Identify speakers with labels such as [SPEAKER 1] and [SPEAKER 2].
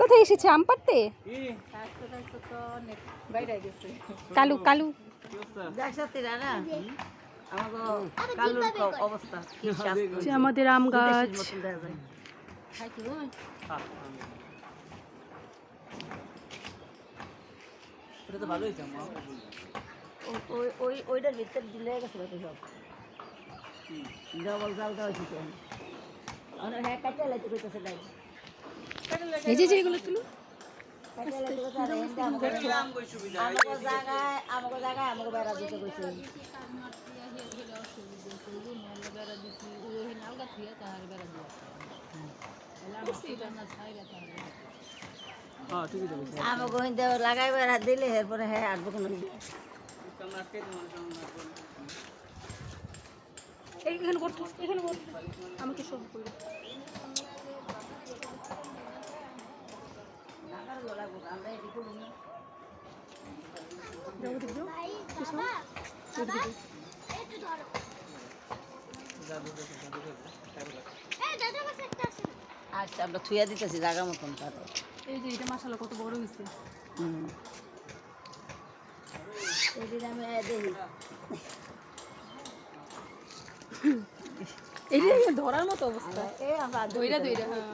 [SPEAKER 1] কোথায় এসেছে? আম পাড়তে? কালু কালু। আমাদের আম গাছ।
[SPEAKER 2] দেখা
[SPEAKER 3] তো ভালো হয়েছে
[SPEAKER 2] ওই- ওই ওইটার ভিতরে দিলে গেছে কত সব। ডবল জাল হয়েছে। অনেক হ্যাঁ কাটা লাইতে কইতেছে নাই
[SPEAKER 1] এই যে যেগুলো তুলো।
[SPEAKER 2] আমাকে জায়গায় আমাকে জায়গায় আমাকে বেড়া দিতে কইছে
[SPEAKER 3] তো বলছি
[SPEAKER 2] আমাকে হইতে লাগাই বেড়া দিলে এরপরে হ্যাঁ আসব কোনো
[SPEAKER 1] এখানে করতো এখানে করতো আমাকে সব করবে
[SPEAKER 2] আমরা আচ্ছা আমরা থুয়া দিতেছি জায়গা মতন তার
[SPEAKER 1] এই যে এটা মাসালা কত বড় হয়েছে
[SPEAKER 2] হুম। এদিন আমি দেখি
[SPEAKER 1] এইটা ধরার মতো অবস্থা।
[SPEAKER 2] এ আমরা
[SPEAKER 1] দইরা দইরা হ্যাঁ।